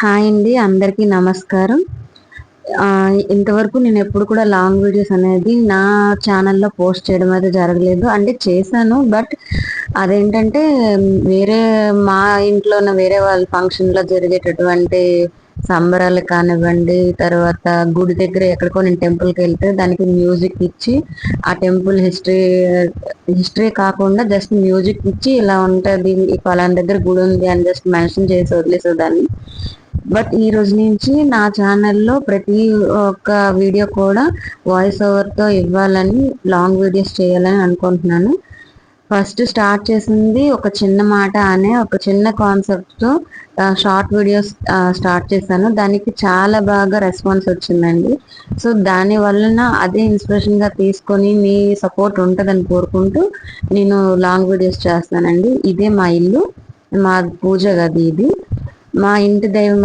Hi అండి అందరికీ నమస్కారం. ఇంతవరకు నేను ఎప్పుడు కూడా లాంగ్ వీడియోస్ అనేది నా ఛానల్లో పోస్ట్ చేయడం అయితే జరగలేదు. అంటే చేశాను బట్ అదేంటంటే వేరే మా ఇంట్లో ఉన్న వేరే వాళ్ళ ఫంక్షన్లో జరిగేటటువంటి సంబరాలు కానివ్వండి తర్వాత గుడి దగ్గర ఎక్కడికో నేను టెంపుల్కి వెళ్తే దానికి మ్యూజిక్ ఇచ్చి ఆ టెంపుల్ హిస్టరీ హిస్టరీ కాకుండా జస్ట్ మ్యూజిక్ ఇచ్చి ఇలా ఉంటుంది పలానా దగ్గర గుడి ఉంది అని జస్ట్ మెన్షన్ చేసి వదిలేసేదాన్ని. బట్ ఈ రోజు నుంచి నా ఛానల్లో ప్రతి ఒక్క వీడియో కూడా వాయిస్ ఓవర్తో ఇవ్వాలని లాంగ్ వీడియోస్ చేయాలని అనుకుంటున్నాను. ఫస్ట్ స్టార్ట్ చేసింది ఒక చిన్న మాట అనే ఒక చిన్న కాన్సెప్ట్తో షార్ట్ వీడియోస్ స్టార్ట్ చేశాను. దానికి చాలా బాగా రెస్పాన్స్ వచ్చిందండి. సో దాని వలన అదే ఇన్స్పిరేషన్గా తీసుకొని మీ సపోర్ట్ ఉంటుందని కోరుకుంటూ నేను లాంగ్ వీడియోస్ చేస్తానండి. ఇదే మా ఇల్లు మా పూజ గది ఇది. మా ఇంటి దైవం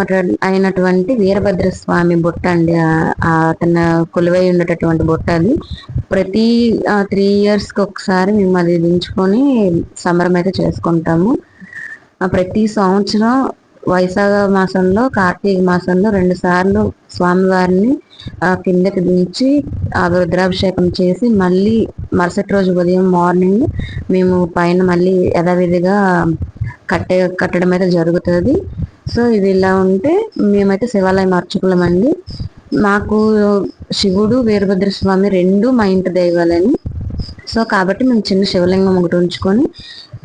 అయినటువంటి వీరభద్ర స్వామి బుట్ట అండి. అతను కొలువై ఉండేటటువంటి బుట్ట అది. ప్రతి త్రీ ఇయర్స్కి ఒకసారి మేము అది దించుకొని సమరం అయితే చేసుకుంటాము. ప్రతి సంవత్సరం వైశాఖ మాసంలో కార్తీక మాసంలో రెండు సార్లు స్వామివారిని కిందకి దించి ఆ రుద్రాభిషేకం చేసి మళ్ళీ మరుసటి రోజు ఉదయం మార్నింగ్ మేము పైన మళ్ళీ యథావిధిగా కట్టే కట్టడం అయితే జరుగుతుంది. సో ఇది ఇలా ఉంటే మేమైతే శివాలయం అర్చకులమండి. మాకు శివుడు వీరభద్ర స్వామి రెండు మా ఇంటి దైవాలని. సో కాబట్టి మేము చిన్న శివలింగం ఒకటి ఉంచుకొని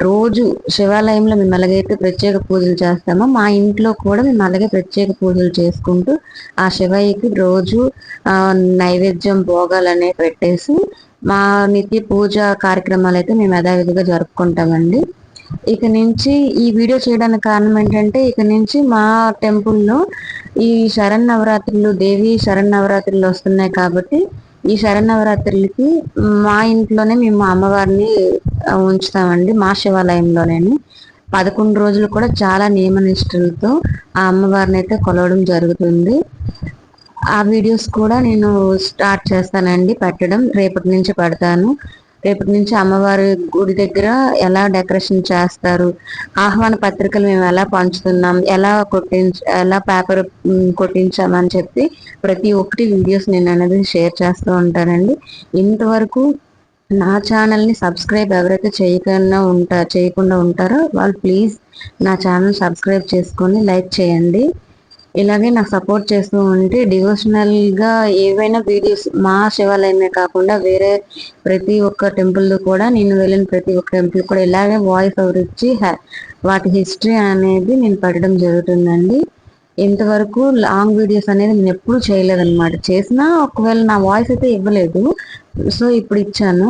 రోజు శివాలయంలో మేము అలాగైతే ప్రత్యేక పూజలు చేస్తామో మా ఇంట్లో కూడా మేము అలాగే ప్రత్యేక పూజలు చేసుకుంటూ ఆ శివయ్యకి రోజు నైవేద్యం భోగాలు పెట్టేసి మా నిత్య పూజ కార్యక్రమాలు అయితే మేము యథావిధిగా జరుపుకుంటామండి. ఇక నుంచి ఈ వీడియో చేయడానికి కారణం ఏంటంటే ఇక నుంచి మా టెంపుల్లో ఈ శరణ్ నవరాత్రులు దేవి శరణ్ నవరాత్రులు వస్తున్నాయి కాబట్టి ఈ శరణవరాత్రులకి మా ఇంట్లోనే మేము అమ్మవారిని ఉంచుతామండి. మా శివాలయంలోనే పదకొండు రోజులు కూడా చాలా నియమనిష్టలతో ఆ అమ్మవారిని అయితే కొలవడం జరుగుతుంది. ఆ వీడియోస్ కూడా నేను స్టార్ట్ చేస్తానండి పెట్టడం. రేపటి నుంచి పెడతాను. రేపటి నుంచి అమ్మవారి గుడి దగ్గర ఎలా డెకరేషన్ చేస్తారు? ఆహ్వాన పత్రికలు మేము ఎలా పంచుతున్నాం? ఎలా కొట్టించ ఎలా పేపర్ కొట్టించామని చెప్పి ప్రతి ఒక్కటి వీడియోస్ నేను అనేది షేర్ చేస్తూ ఉంటానండి. ఇంతవరకు నా ఛానల్ని సబ్స్క్రైబ్ ఎవరైతే చేయకుండా ఉంటా చేయకుండా ఉంటారో వాళ్ళు ప్లీజ్ నా ఛానల్ సబ్స్క్రైబ్ చేసుకొని లైక్ చేయండి. ఇలాగే నాకు సపోర్ట్ చేస్తూ ఉంటే డివోషనల్గా ఏవైనా వీడియోస్ మా శివాలయమే కాకుండా వేరే ప్రతి ఒక్క టెంపుల్ కూడా నేను వెళ్ళిన ప్రతి ఒక్క టెంపుల్ కూడా ఇలాగే వాయిస్ ఓవర్ ఇచ్చి వాటి హిస్టరీ అనేది నేను పెట్టడం జరుగుతుందండి. ఇంతవరకు లాంగ్ వీడియోస్ అనేది నేను ఎప్పుడు చేయలేదన్నమాట. చేసినా ఒకవేళ నా వాయిస్ అయితే ఇవ్వలేదు. సో ఇప్పుడు ఇచ్చాను.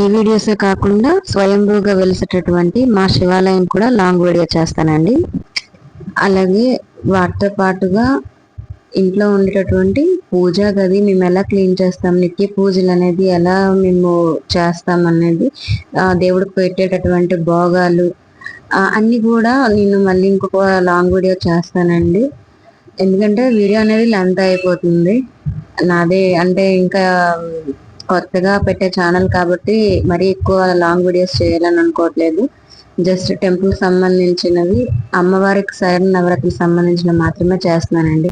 ఈ వీడియోసే కాకుండా స్వయంభూగా వెలిసేటటువంటి మా శివాలయం కూడా లాంగ్ వీడియో చేస్తానండి. అలాగే వాటితో పాటుగా ఇంట్లో ఉండేటటువంటి పూజా గది మేము ఎలా క్లీన్ చేస్తాం నిత్య పూజలు అనేది ఎలా మేము చేస్తాం అనేది దేవుడికి పెట్టేటటువంటి భోగాలు అన్నీ కూడా నేను మళ్ళీ ఇంకొక లాంగ్ వీడియో చేస్తానండి. ఎందుకంటే వీడియో అనేది లెంత్ అయిపోతుంది. నాదే అంటే ఇంకా కొత్తగా పెట్టే ఛానల్ కాబట్టి మరీ ఎక్కువ లాంగ్ వీడియోస్ చేయాలని అనుకోవట్లేదు. జస్ట్ టెంపుల్ సంబంధించినవి. అమ్మవారికి శరణ్ నవరాత్రికి సంబంధించిన మాత్రమే చేస్తున్నానండి.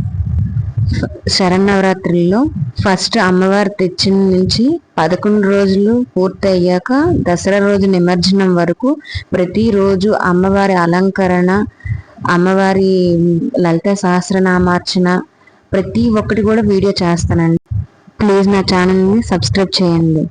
శరణ్ నవరాత్రుల్లో ఫస్ట్ అమ్మవారి తెచ్చిన నుంచి పదకొండు రోజులు పూర్తి అయ్యాక దసరా రోజు నిమజ్జనం వరకు ప్రతిరోజు అమ్మవారి అలంకరణ అమ్మవారి లలిత సహస్రనామార్చన ప్రతి ఒక్కటి కూడా వీడియో చేస్తానండి. ప్లీజ్ నా ఛానల్ని సబ్స్క్రైబ్ చేయండి.